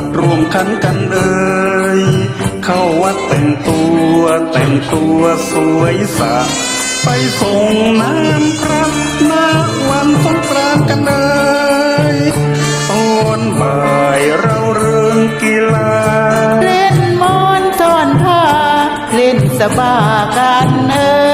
ทรวมขันกันเอ่ยเข้าวัดแต่งตัวแต่งตัวสวยสะไปส่งน้ำพระหน้าวันสงกรานต์กันเลยตอนบ่ายเราเรื่องกีฬา เล่นมอนซ่อนผ้าเล่นสบากันเอ่ย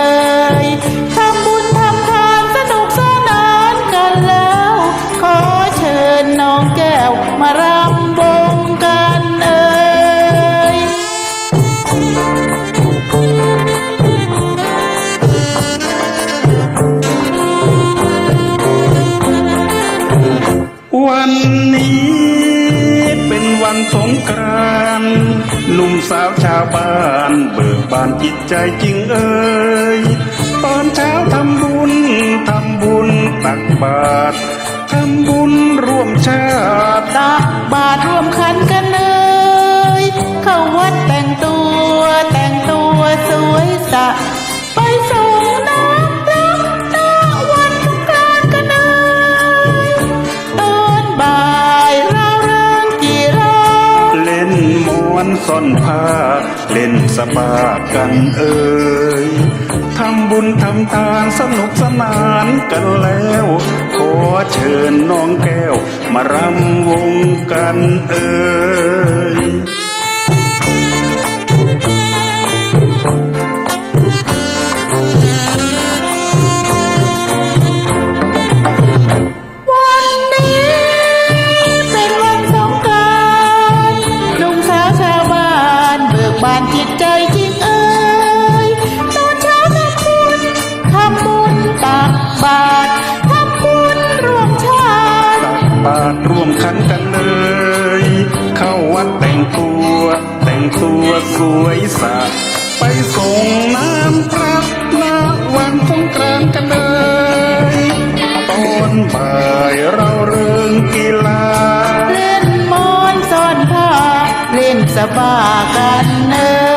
วันนี้เป็นวันสงกรานต์หนุ่มสาวชาวบ้านเบิกบานจิตใจจริงเอ่ยตอนเช้าทำบุญทำบุญตักบาตรทำบุญร่วมชาติตักบาตรร่วมขันกันเอ่ยเข้าวัดแต่งตัวแต่งตัวสวยสะไปส ซ่อนผ้า เล่นสปากันเอ่ยทำบุญทำทานสนุกสนานกันแล้ว ขอเชิญน้องแก้ว มารำวงกันเอ่ย บิกบานจิตใจจริงเอ่ยตอนเช้าทำบุญทำบุญตักบาตรทำบุญร่วมชาติตักบาตรร่วมขันกันเลย เข้าวัดแต่งตัว แต่งตัวสวยสะไปส่งน้ำพระน้าวันสงกรานต์กันเลย ตอนบ่ายเราเริงกี สบากันเอ่ย